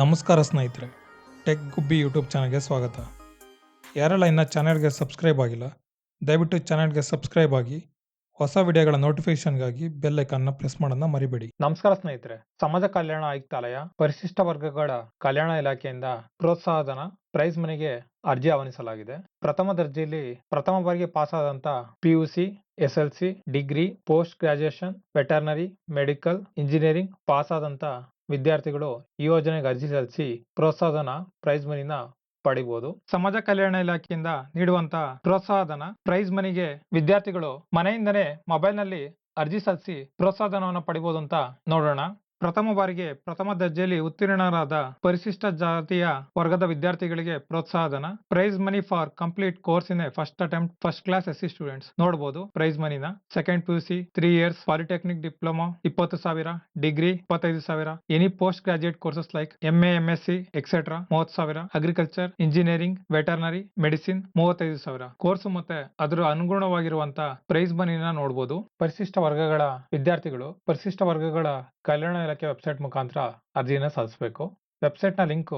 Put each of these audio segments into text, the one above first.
ನಮಸ್ಕಾರ ಸ್ನೇಹಿತರೆ ಟೆಕ್ ಗುಬ್ಬಿ ಯೂಟ್ಯೂಬ್ ಚಾನಲ್ಗೆ ಸ್ವಾಗತ. ಯಾರೆಲ್ಲ ಇನ್ನು ಚಾನಲ್ಗೆ ಸಬ್ಸ್ಕ್ರೈಬ್ ಆಗಿಲ್ಲ, ದಯವಿಟ್ಟು ಚಾನೆಲ್ಗೆ ಸಬ್ಸ್ಕ್ರೈಬ್ ಆಗಿ, ಹೊಸ ವಿಡಿಯೋಗಳ ನೋಟಿಫಿಕೇಶನ್ಗಾಗಿ ಬೆಲ್ ಐಕಾನ್ನ ಪ್ರೆಸ್ ಮಾಡೋದನ್ನ ಮರಿಬೇಡಿ. ನಮಸ್ಕಾರ ಸ್ನೇಹಿತರೆ, ಸಮಾಜ ಕಲ್ಯಾಣ ಆಯುಕ್ತಾಲಯ ಪರಿಶಿಷ್ಟ ವರ್ಗಗಳ ಕಲ್ಯಾಣ ಇಲಾಖೆಯಿಂದ ಪ್ರೋತ್ಸಾಹಧನ ಪ್ರೈಸ್ ಮನೆಗೆ ಅರ್ಜಿ ಆಹ್ವಾನಿಸಲಾಗಿದೆ. ಪ್ರಥಮ ದರ್ಜೆಯಲ್ಲಿ ಪ್ರಥಮ ಬಾರಿಗೆ pass U C S L C degree post graduation veterinary medical engineering pass ಆದಂತ ವಿದ್ಯಾರ್ಥಿಗಳು ಈ ಯೋಜನೆಗೆ ಅರ್ಜಿ ಸಲ್ಲಿಸಿ ಪ್ರೋತ್ಸಾಹನ ಪ್ರೈಸ್ ಮನಿನ ಪಡಿಬಹುದು ಸಮಾಜ ಕಲ್ಯಾಣ ಇಲಾಖೆಯಿಂದ ನೀಡುವಂತ ಪ್ರೋತ್ಸಾಹಧನ ಪ್ರೈಸ್ ಮನಿಗೆ ವಿದ್ಯಾರ್ಥಿಗಳು ಮನೆಯಿಂದನೇ ಮೊಬೈಲ್ನಲ್ಲಿ ಅರ್ಜಿ ಸಲ್ಲಿಸಿ ಪ್ರೋತ್ಸಾಹಧನವನ್ನು ಪಡಿಬಹುದು ಅಂತ ನೋಡೋಣ. ಪ್ರಥಮ ಬಾರಿಗೆ ಪ್ರಥಮ ದರ್ಜೆಯಲ್ಲಿ ಉತ್ತೀರ್ಣರಾದ ಪರಿಶಿಷ್ಟ ಜಾತಿಯ ವರ್ಗದ ವಿದ್ಯಾರ್ಥಿಗಳಿಗೆ ಪ್ರೋತ್ಸಾಹಧನ, prize money for complete course in first attempt first class SC students. ನೋಡಬಹುದು prize ಮನಿನ second P C, three years polytechnic diploma, ಇಪ್ಪತ್ತು ಸಾವಿರ, ಡಿಗ್ರಿ ಇಪ್ಪತ್ತೈದು ಸಾವಿರ, any post graduate courses like M A, M S C etcetera ಮೂವತ್ತು ಸಾವಿರ, agriculture, engineering, veterinary, medicine, ಮೂವತ್ತೈದು ಸಾವಿರ. Course ಮತ್ತೆ ಅದರ ಅನುಗುಣವಾಗಿರುವಂತಹ ಪ್ರೈಸ್ ಮನಿನ ನೋಡಬಹುದು ಪರಿಶಿಷ್ಟ ವರ್ಗಗಳ ವಿದ್ಯಾರ್ಥಿಗಳು, ಪರಿಶಿಷ್ಟ ವರ್ಗಗಳ ಕಲ್ಯಾಣ ಇಲಾಖೆ ವೆಬ್ಸೈಟ್ ಮುಖಾಂತರ ಅರ್ಜಿನ ಸಲ್ಲಿಸಬೇಕು. ವೆಬ್ಸೈಟ್ನ ಲಿಂಕ್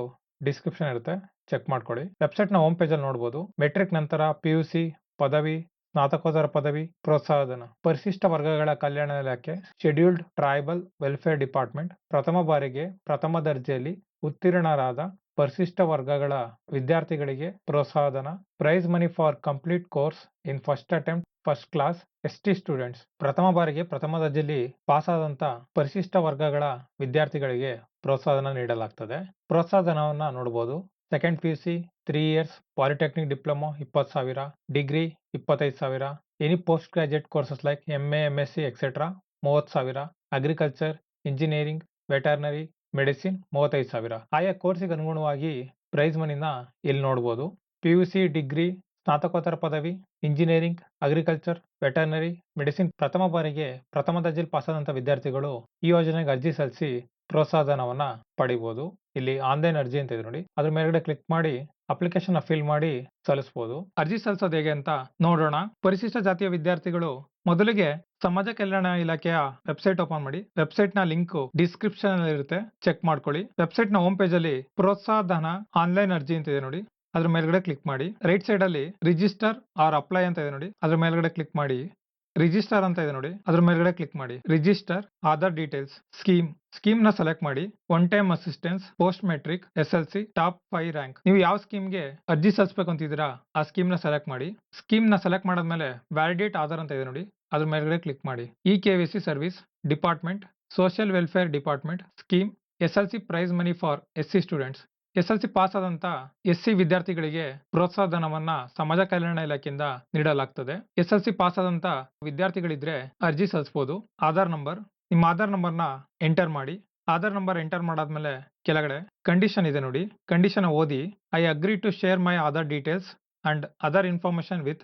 ಡಿಸ್ಕ್ರಿಪ್ಷನ್ ಇರುತ್ತೆ. ಚೆಕ್ ಮಾಡ್ಕೊಳ್ಳಿ. ವೆಬ್ಸೈಟ್ನ ಹೋಮ್ ಪೇಜಲ್ಲಿ ನೋಡ್ಬೋದು. ಮೆಟ್ರಿಕ್ ನಂತರ ಪಿ ಯು ಸಿ, ಪದವಿ, ಸ್ನಾತಕೋತ್ತರ ಪದವಿ, ಪ್ರೋತ್ಸಾಹಧನ. ಪರಿಶಿಷ್ಟ ವರ್ಗಗಳ ಕಲ್ಯಾಣ ಇಲಾಖೆ, ಶೆಡ್ಯೂಲ್ಡ್ ಟ್ರೈಬಲ್ ವೆಲ್ಫೇರ್ ಡಿಪಾರ್ಟ್ಮೆಂಟ್, ಪ್ರಥಮ ಬಾರಿಗೆ ಪ್ರಥಮ ದರ್ಜೆಯಲ್ಲಿ ಉತ್ತೀರ್ಣರಾದ ಪರಿಶಿಷ್ಟ ವರ್ಗಗಳ ವಿದ್ಯಾರ್ಥಿಗಳಿಗೆ ಪ್ರೋತ್ಸಾಹಧನ. Prize money for complete course in first attempt first class S T students. ಪ್ರಥಮ ಬಾರಿಗೆ ಪ್ರಥಮ ದರ್ಜೆಯಲ್ಲಿ ಪಾಸ್ ಆದಂತ ಪರಿಶಿಷ್ಟ ವರ್ಗಗಳ ವಿದ್ಯಾರ್ಥಿಗಳಿಗೆ ಪ್ರೋತ್ಸಾಹನ ನೀಡಲಾಗ್ತದೆ. ಪ್ರೋತ್ಸಾಹನವನ್ನ ನೋಡಬಹುದು second P U C three years polytechnic diploma ಇಪ್ಪತ್ತು ಸಾವಿರ ಡಿಗ್ರಿ ಇಪ್ಪತ್ತೈದು ಸಾವಿರ any post graduate courses like M A M S C etcetera ಮೂವತ್ತು ಸಾವಿರ ಅಗ್ರಿಕಲ್ಚರ್ ಇಂಜಿನಿಯರಿಂಗ್ ವೆಟರ್ನರಿ ಮೆಡಿಸಿನ್ ಮೂವತ್ತೈದು ಸಾವಿರ. ಆಯಾ ಕೋರ್ಸಿಗೆ ಅನುಗುಣವಾಗಿ ಪ್ರೈಸ್ ಮನಿನ ಇಲ್ಲಿ ನೋಡಬಹುದು ಪಿ ಯು ಸಿ ಡಿಗ್ರಿ ಸ್ನಾತಕೋತ್ತರ ಪದವಿ, ಇಂಜಿನಿಯರಿಂಗ್, ಅಗ್ರಿಕಲ್ಚರ್, ವೆಟರ್ನರಿ, ಮೆಡಿಸಿನ್ ಪ್ರಥಮ ಬಾರಿಗೆ ಪ್ರಥಮ ದರ್ಜೆಯಲ್ಲಿ ಪಾಸ್ ಆದಂತ ವಿದ್ಯಾರ್ಥಿಗಳು ಈ ಯೋಜನೆಗೆ ಅರ್ಜಿ ಸಲ್ಲಿಸಿ ಪ್ರೋತ್ಸಾಹಧನವನ್ನ ಪಡಿಬಹುದು ಇಲ್ಲಿ ಆನ್ಲೈನ್ ಅರ್ಜಿ ಅಂತ ಇದೆ ನೋಡಿ. ಅದ್ರ ಮೇಲ್ಗಡೆ ಕ್ಲಿಕ್ ಮಾಡಿ ಅಪ್ಲಿಕೇಶನ್ ಫಿಲ್ ಮಾಡಿ ಸಲ್ಲಿಸಬಹುದು ಅರ್ಜಿ ಸಲ್ಲಿಸೋದು ಹೇಗೆ ಅಂತ ನೋಡೋಣ. ಪರಿಶಿಷ್ಟ ಜಾತಿಯ ವಿದ್ಯಾರ್ಥಿಗಳು ಮೊದಲಿಗೆ ಸಮಾಜ ಕಲ್ಯಾಣ ಇಲಾಖೆಯ ವೆಬ್ಸೈಟ್ ಓಪನ್ ಮಾಡಿ. ವೆಬ್ಸೈಟ್ನ ಲಿಂಕ್ ಡಿಸ್ಕ್ರಿಪ್ಷನ್ ಅಲ್ಲಿ ಇರುತ್ತೆ ಚೆಕ್ ಮಾಡ್ಕೊಳ್ಳಿ. ವೆಬ್ಸೈಟ್ನ ಹೋಮ್ ಪೇಜ್ ಅಲ್ಲಿ ಪ್ರೋತ್ಸಾಹಧನ ಆನ್ಲೈನ್ ಅರ್ಜಿ ಅಂತ ಇದೆ ನೋಡಿ. ಅದ್ರ ಮೇಲ್ಗಡೆ ಕ್ಲಿಕ್ ಮಾಡಿ. ರೈಟ್ ಸೈಡ್ ಅಲ್ಲಿ ರಿಜಿಸ್ಟರ್ ಆರ್ ಅಪ್ಲೈ ಅಂತ ಇದೆ ನೋಡಿ. ಅದ್ರ ಮೇಲ್ಗಡೆ ಕ್ಲಿಕ್ ಮಾಡಿ. ರಿಜಿಸ್ಟರ್ ಅಂತ ಇದೆ ನೋಡಿ. ಅದ್ರ ಮೇಲ್ಗಡೆ ಕ್ಲಿಕ್ ಮಾಡಿ. ರಿಜಿಸ್ಟರ್ ಆಧಾರ್ ಡೀಟೇಲ್ಸ್ ಸ್ಕೀಮ್ ಸ್ಕೀಮ್ನ ಸೆಲೆಕ್ಟ್ ಮಾಡಿ. One time assistance post matric S L C top five rank ನೀವು ಯಾವ ಸ್ಕೀಮ್ಗೆ ಅರ್ಜಿ ಸಲ್ಲಿಸಬೇಕು ಅಂತಿದ್ದೀರಾ, ಆ ಸ್ಕೀಮ್ನ ಸೆಲೆಕ್ಟ್ ಮಾಡಿ. ಸ್ಕೀಮ್ನ ಸೆಲೆಕ್ಟ್ ಮಾಡಾದ್ಮೇಲೆ ವ್ಯಾಲಿಡೇಟ್ ಆಧಾರ್ ಅಂತ ಇದೆ ನೋಡಿ. ಅದ್ರ ಮೇಲ್ಗಡೆ ಕ್ಲಿಕ್ ಮಾಡಿ. E K V C service department social welfare department scheme S L C prize money for S C students S L C pass ಆದಂತ ಎಸ್ ಸಿ ವಿದ್ಯಾರ್ಥಿಗಳಿಗೆ ಪ್ರೋತ್ಸಾಹಧನವನ್ನ ಸಮಾಜ ಕಲ್ಯಾಣ ಇಲಾಖೆಯಿಂದ ನೀಡಲಾಗ್ತದೆ. ಎಸ್ ಎಲ್ ಸಿ ಪಾಸ್ ಆದಂತ ವಿದ್ಯಾರ್ಥಿಗಳಿದ್ರೆ ಅರ್ಜಿ ಸಲ್ಲಿಸಬಹುದು ಆಧಾರ್ ನಂಬರ್, ನಿಮ್ಮ ಆಧಾರ್ ನಂಬರ್ನ ಎಂಟರ್ ಮಾಡಿ. ಆಧಾರ್ ನಂಬರ್ ಎಂಟರ್ ಮಾಡಾದ್ಮೇಲೆ ಕೆಳಗಡೆ ಕಂಡೀಷನ್ ಇದೆ ನೋಡಿ. ಕಂಡೀಷನ್ ಓದಿ, I agree to share my Aadhaar details and other information with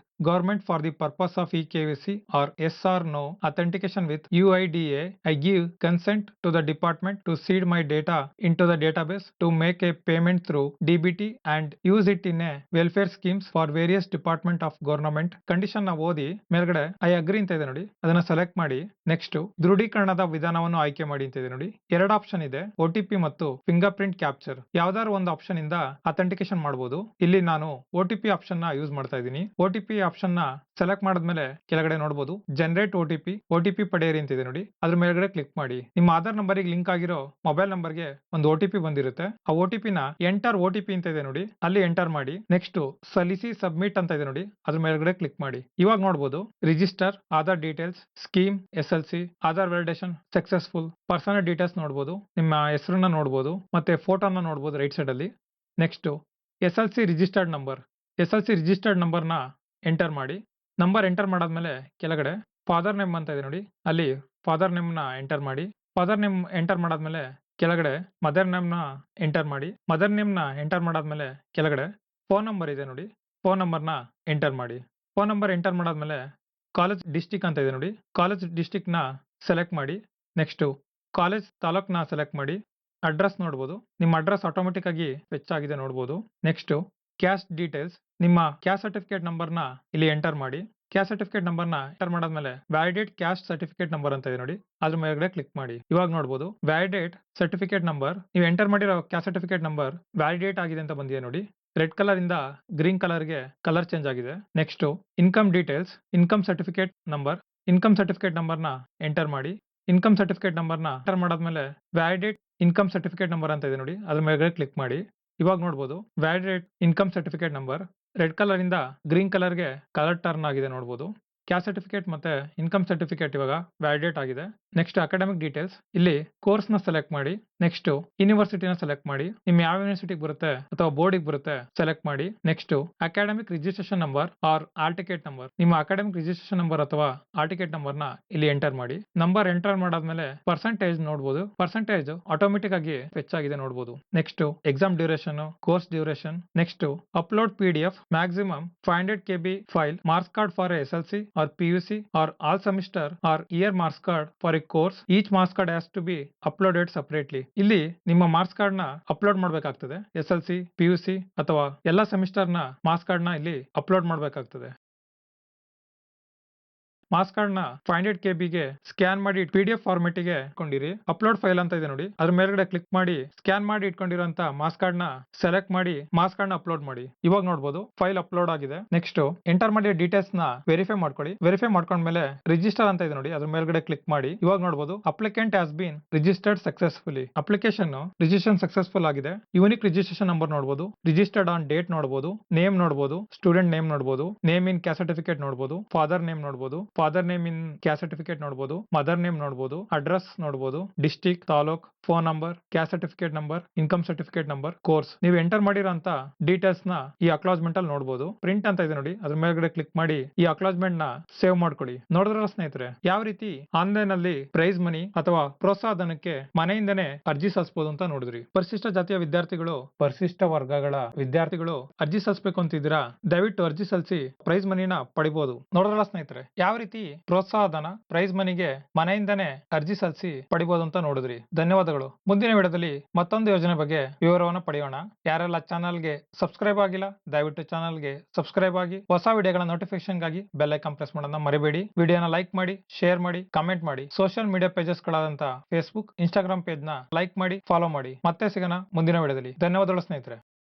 with U I D A I give consent to the department to seed my data into the database to make a payment through DBT and use it in a welfare schemes for various department of government ಕಂಡೀಷನ್ನ ಓದಿ ಮೇಲ್ಗಡೆ I agree ಅಂತ ಇದೆ ನೋಡಿ. ಅದನ್ನ select ಮಾಡಿ. Next ದೃಢೀಕರಣದ ವಿಧಾನವನ್ನು ಆಯ್ಕೆ ಮಾಡಿ ಅಂತ ಇದೆ ನೋಡಿ. ಎರಡು ಆಪ್ಷನ್ ಇದೆ ಒ ಟಿ ಪಿ ಮತ್ತು ಫಿಂಗರ್ ಪ್ರಿಂಟ್ ಕ್ಯಾಪ್ಚರ್ ಯಾವ್ದಾದ್ರು ಒಂದು ಆಪ್ಷನ್ ಇಂದ ಅಥೆಂಟಿಕೇಶನ್ ಮಾಡಬಹುದು ಇಲ್ಲಿ ನಾನು ಒ ಟಿ ಪಿ ಆಪ್ಷನ್ನ ಯೂಸ್ ಮಾಡ್ತಾ ಇದ್ದೀನಿ. ಒ ಟಿ ಪಿ ಆಪ್ಷನ್ನ ಸೆಲೆಕ್ಟ್ ಮಾಡಿದ್ಮೇಲೆ ಕೆಳಗಡೆ ನೋಡಬಹುದು generate OTP P O T P ಪಡೆಯಿರಿ ಅಂತ ಇದೆ ನೋಡಿ. ಅದ್ರ ಮೇಲ್ಗಡೆ ಕ್ಲಿಕ್ ಮಾಡಿ. ನಿಮ್ಮ ಆಧಾರ್ ನಂಬರ್ ಲಿಂಕ್ ಆಗಿರೋ ಮೊಬೈಲ್ ನಂಬರ್ಗೆ ಒಂದು ಒ ಟಿ ಪಿ ಬಂದಿರುತ್ತೆ. ಆ ಒ ಟಿ ಪಿ ನ ಎಂಟರ್ ಒ ಟಿ ಪಿ ಅಂತ ಇದೆ ನೋಡಿ. ಅಲ್ಲಿ ಎಂಟರ್ ಮಾಡಿ. ನೆಕ್ಸ್ಟ್ ಸಲ್ಲಿಸಿ ಸಬ್ಮಿಟ್ ಅಂತ ಇದೆ ನೋಡಿ. ಅದ್ರ ಮೇಲ್ಗಡೆ ಕ್ಲಿಕ್ ಮಾಡಿ. ಇವಾಗ ನೋಡಬಹುದು register Aadhaar details scheme S L C Aadhaar validation successful personal details ನೋಡಬಹುದು ನಿಮ್ಮ ಹೆಸರನ್ನ ನೋಡಬಹುದು ಮತ್ತೆ ಫೋಟೋನ ನೋಡಬಹುದು ರೈಟ್ ಸೈಡ್ ಅಲ್ಲಿ. Next S L C registered number S L C registered ನಂಬರ್ನ ಎಂಟರ್ ಮಾಡಿ. ನಂಬರ್ ಎಂಟರ್ ಮಾಡಾದ್ಮೇಲೆ ಕೆಳಗಡೆ ಫಾದರ್ ನೇಮ್ ಅಂತ ಇದೆ ನೋಡಿ. ಅಲ್ಲಿ ಫಾದರ್ ನೇಮ್ನ ಎಂಟರ್ ಮಾಡಿ. ಫಾದರ್ ನೇಮ್ ಎಂಟರ್ ಮಾಡಾದ್ಮೇಲೆ ಕೆಳಗಡೆ ಮದರ್ ನೇಮ್ನ ಎಂಟರ್ ಮಾಡಿ. ಮದರ್ ನೇಮ್ನ ಎಂಟರ್ ಮಾಡಾದ್ಮೇಲೆ ಕೆಳಗಡೆ ಫೋನ್ ನಂಬರ್ ಇದೆ ನೋಡಿ. ಫೋನ್ ನಂಬರ್ನ ಎಂಟರ್ ಮಾಡಿ. ಫೋನ್ ನಂಬರ್ ಎಂಟರ್ ಮಾಡಾದ್ಮೇಲೆ ಕಾಲೇಜ್ ಡಿಸ್ಟಿಕ್ ಅಂತ ಇದೆ ನೋಡಿ. ಕಾಲೇಜ್ ಡಿಸ್ಟಿಕ್ನ ಸೆಲೆಕ್ಟ್ ಮಾಡಿ. ನೆಕ್ಸ್ಟು ಕಾಲೇಜ್ ತಾಲೂಕ್ನ ಸೆಲೆಕ್ಟ್ ಮಾಡಿ. ಅಡ್ರೆಸ್ ನೋಡ್ಬೋದು. ನಿಮ್ಮ ಅಡ್ರೆಸ್ ಆಟೋಮೆಟಿಕ್ ಆಗಿ ಫೆಚ್ ಆಗಿದೆ ನೋಡ್ಬೋದು. ನೆಕ್ಸ್ಟ್ ಕ್ಯಾಸ್ಟ್ ಡೀಟೇಲ್ಸ್ ನಿಮ್ಮ ಕ್ಯಾಸ್ಟ್ ಸರ್ಟಿಫಿಕೇಟ್ ನಂಬರ್ನ ಇಲ್ಲಿ ಎಂಟರ್ ಮಾಡಿ. ಕ್ಯಾಸ್ಟ್ ಸರ್ಟಿಫಿಕೇಟ್ ನಂಬರ್ನ ಎಂಟರ್ ಮಾಡಾದ್ಮೇಲೆ ವ್ಯಾಲಿಡೇಟ್ ಕ್ಯಾಸ್ಟ್ ಸರ್ಟಿಫಿಕೇಟ್ ನಂಬರ್ ಅಂತ ಇದೆ ನೋಡಿ. ಅದ್ರ ಮೇಲ್ಗಡೆ ಕ್ಲಿಕ್ ಮಾಡಿ. ಇವಾಗ ನೋಡಬಹುದು ವ್ಯಾಲಿಡೇಟ್ ಸರ್ಟಿಫಿಕೇಟ್ ನಂಬರ್ ನೀವು ಎಂಟರ್ ಮಾಡಿರೋ ಕ್ಯಾಸ್ಟ್ ಸರ್ಟಿಫಿಕೇಟ್ ನಂಬರ್ ವ್ಯಾಲಿಡೇಟ್ ಆಗಿದೆ ಅಂತ ಬಂದಿದೆ ನೋಡಿ. ರೆಡ್ ಕಲರಿಂದ ಗ್ರೀನ್ ಕಲರ್ಗೆ ಕಲರ್ ಚೇಂಜ್ ಆಗಿದೆ. Next income details income certificate number income certificate ನಂಬರ್ನ ಎಂಟರ್ ಮಾಡಿ. ಇನ್ಕಮ್ ಸರ್ಟಿಫಿಕೇಟ್ ನಂಬರ್ನ ಎಂಟರ್ ಮಾಡಾದ್ಮೇಲೆ ವ್ಯಾಲಿಡೇಟ್ ಇನ್ಕಮ್ ಸರ್ಟಿಫಿಕೇಟ್ ನಂಬರ್ ಅಂತ ಇದೆ ನೋಡಿ. ಅದ್ರ ಮೇಲೆ ಕ್ಲಿಕ್ ಮಾಡಿ. ಇವಾಗ ನೋಡಬಹುದು validate income certificate number red ಕಲರಿಂದ green ಕಲರ್ಗೆ ಕಲರ್ ಟರ್ನ್ ಆಗಿದೆ ನೋಡಬಹುದು ಕ್ಯಾಸ್ಟ್ ಸರ್ಟಿಫಿಕೇಟ್ ಮತ್ತೆ ಇನ್ಕಮ್ ಸರ್ಟಿಫಿಕೇಟ್ ಇವಾಗ ವ್ಯಾಲಿಡೇಟ್ ಆಗಿದೆ. ನೆಕ್ಸ್ಟ್ ಅಕಾಡೆಮಿಕ್ ಡೀಟೇಲ್ಸ್ ಇಲ್ಲಿ ಕೋರ್ಸ್ನ ಸೆಲೆಕ್ಟ್ ಮಾಡಿ ನೆಕ್ಸ್ಟ್ ಯೂನಿವರ್ಸಿಟಿನ ಸೆಲೆಕ್ಟ್ ಮಾಡಿ, ನಿಮ್ ಯಾವ ಯೂನಿವರ್ಸಿಟಿಗೆ ಬರುತ್ತೆ ಅಥವಾ ಬೋರ್ಡಿಗೆ ಬರುತ್ತೆ ಸೆಲೆಕ್ಟ್ ಮಾಡಿ next academic registration number or hall ticket number ನಿಮ್ಮ ಅಕಾಡೆಮಿಕ್ ರಿಜಿಸ್ಟ್ರೇಷನ್ ನಂಬರ್ ಅಥವಾ ಆಲ್ ಟಿಕೆಟ್ ನಂಬರ್ನ ಇಲ್ಲಿ ಎಂಟರ್ ಮಾಡಿ. ನಂಬರ್ ಎಂಟರ್ ಮಾಡಾದ್ಮೇಲೆ ಪರ್ಸೆಂಟೇಜ್ ನೋಡಬಹುದು ಪರ್ಸೆಂಟೇಜ್ ಆಟೋಮೆಟಿಕ್ ಆಗಿ ಹೆಚ್ಚಾಗಿದೆ ನೋಡಬಹುದು next exam duration course duration next upload P D F maximum five hundred K B file marks card for S L C U C or all semester or year marks card for a course each marks card has to be uploaded separately ಇಲ್ಲಿ ನಿಮ್ಮ marks ಕಾರ್ಡ್ನ upload ಮಾಡಬೇಕಾಗ್ತದೆ. S L C P U C ಅಥವಾ ಎಲ್ಲಾ ಸೆಮಿಸ್ಟರ್ನ marks ಕಾರ್ಡ್ನ ಇಲ್ಲಿ upload ಮಾಡಬೇಕಾಗ್ತದೆ. Marks ಕಾರ್ಡ್ನ ಫೈವ್ ಹಂಡ್ರೆಡ್ ಬಿಗೆ ಸ್ಕ್ಯಾನ್ ಮಾಡಿ ಪಿ ಡಿ ಎಫ್ ಫಾರ್ಮೆಟ್ಗೆ ಇಟ್ಕೊಂಡಿರಿ. ಅಪ್ಲೋಡ್ ಫೈಲ್ ಅಂತ ಇದೆ ನೋಡಿ. ಅದ್ರ ಮೇಲ್ಗಡೆ ಕ್ಲಿಕ್ ಮಾಡಿ ಸ್ಕ್ಯಾನ್ ಮಾಡಿ ಇಟ್ಕೊಂಡಿರುವಂತ ಮಾಸ್ ಕಾರ್ಡ್ನ ಸೆಲೆಕ್ಟ್ ಮಾಡಿ ಮಾಸ್ ಕಾರ್ಡ್ನ ಅಪ್ಲೋಡ್ ಮಾಡಿ. ಇವಾಗ ನೋಡಬಹುದು ಫೈಲ್ ಅಪ್ಲೋಡ್ ಆಗಿದೆ. ನೆಕ್ಸ್ಟ್ ಎಂಟರ್ ಮಾಡಿ ಡೀಟೇಲ್ಸ್ನ ವೆರಿಫೈ ಮಾಡ್ಕೊಳ್ಳಿ. ವೆರಿಫೈ ಮಾಡ್ಕೊಂಡ್ಮೇಲೆ ರಿಜಿಸ್ಟರ್ ಅಂತ ಇದೆ ನೋಡಿ. ಅದ್ರ ಮೇಲ್ಗಡೆ ಕ್ಲಿಕ್ ಮಾಡಿ. ಇವಾಗ ನೋಡಬಹುದು applicant has been registered successfully application registration successful ಆಗಿದೆ. ಯುನಿಕ್ ರಿಜಿಸ್ಟ್ರೇಷನ್ ನಂಬರ್ ನೋಡಬಹುದು ರಿಜಿಸ್ಟರ್ಡ್ ಆನ್ ಡೇಟ್ ನೋಡಬಹುದು ನೇಮ್ ನೋಡಬಹುದು ಸ್ಟೂಡೆಂಟ್ ನೇಮ್ ನೋಡಬಹುದು ನೇಮ್ ಇನ್ ಕ್ಯಾ ಸರ್ಟಿಫಿಕೇಟ್ ನೋಡಬಹುದು ಫಾದರ್ ನೇಮ್ ನೋಡಬಹುದು father name in caste certificate ನೋಡಬಹುದು ಮದರ್ ನೇಮ್ ನೋಡಬಹುದು ಅಡ್ರೆಸ್ ನೋಡಬಹುದು district taluk phone number caste certificate number income certificate number course ನೀವು ಎಂಟರ್ ಮಾಡಿರೋಂತ ಡೀಟೇಲ್ಸ್ನ ಈ ಅಕ್ಲಾಜ್ಮೆಂಟ್ ಅಲ್ಲಿ ನೋಡಬಹುದು ಪ್ರಿಂಟ್ ಅಂತ ಇದೆ ನೋಡಿ, ಅದ್ರ ಮೇಲ್ಗಡೆ ಕ್ಲಿಕ್ ಮಾಡಿ ಈ ಅಕ್ಲಾಜ್ಮೆಂಟ್ನ ಸೇವ್ ಮಾಡ್ಕೊಳ್ಳಿ ನೋಡಿದ್ರ ಸ್ನೇಹಿತರೆ, ಯಾವ ರೀತಿ ಆನ್ಲೈನ್ ಅಲ್ಲಿ ಪ್ರೈಸ್ ಮನಿ ಅಥವಾ ಪ್ರೋತ್ಸಾಹ ಧನಕ್ಕೆ ಮನೆಯಿಂದನೇ ಅರ್ಜಿ ಸಲ್ಲಿಸಬಹುದು ಅಂತ ನೋಡಿದ್ರಿ. ಪರಿಶಿಷ್ಟ ಜಾತಿಯ ವಿದ್ಯಾರ್ಥಿಗಳು, ಪರಿಶಿಷ್ಟ ವರ್ಗಗಳ ವಿದ್ಯಾರ್ಥಿಗಳು ಅರ್ಜಿ ಸಲ್ಲಿಸಬೇಕು ಅಂತಿದ್ರ ದಯವಿಟ್ಟು ಅರ್ಜಿ ಸಲ್ಲಿಸಿ ಪ್ರೈಸ್ ಮನಿನ ಪಡಿಬಹುದು ನೋಡಿದ್ರಲ್ಲ ಸ್ನೇಹಿತರೆ, ಯಾವ ರೀತಿ ಪ್ರೋತ್ಸಾಹ ಧನ ಪ್ರೈಸ್ ಮನಿಗೆ ಮನೆಯಿಂದನೇ ಅರ್ಜಿ ಸಲ್ಲಿಸಿ ಪಡಿಬಹುದು ಅಂತ ನೋಡಿದ್ರಿ. ಧನ್ಯವಾದಗಳು. ಮುಂದಿನ ವಿಡಿಯೋದಲ್ಲಿ ಮತ್ತೊಂದು ಯೋಜನೆ ಬಗ್ಗೆ ವಿವರವನ್ನು ಪಡೆಯೋಣ. ಯಾರೆಲ್ಲ ಚಾನಲ್ಗೆ ಸಬ್ಸ್ಕ್ರೈಬ್ ಆಗಿಲ್ಲ, ದಯವಿಟ್ಟು ಚಾನಲ್ಗೆ ಸಬ್ಸ್ಕ್ರೈಬ್ ಆಗಿ ಹೊಸ ವಿಡಿಯೋಗಳ ನೋಟಿಫಿಕೇಶನ್ಗಾಗಿ ಬೆಲ್ ಐಕಾನ್ ಪ್ರೆಸ್ ಮಾಡೋದನ್ನ ಮರಿಬೇಡಿ. ವಿಡಿಯೋನ ಲೈಕ್ ಮಾಡಿ, ಶೇರ್ ಮಾಡಿ, ಕಮೆಂಟ್ ಮಾಡಿ. ಸೋಷಿಯಲ್ ಮೀಡಿಯಾ ಪೇಜಸ್ ಗಳಾದಂತ ಫೇಸ್ಬುಕ್, ಇನ್ಸ್ಟಾಗ್ರಾಮ್ ಪೇಜ್ನ ಲೈಕ್ ಮಾಡಿ, ಫಾಲೋ ಮಾಡಿ. ಮತ್ತೆ ಸಿಗೋಣ ಮುಂದಿನ ವಿಡಿಯೋದಲ್ಲಿ. ಧನ್ಯವಾದಗಳು ಸ್ನೇಹಿತರೆ.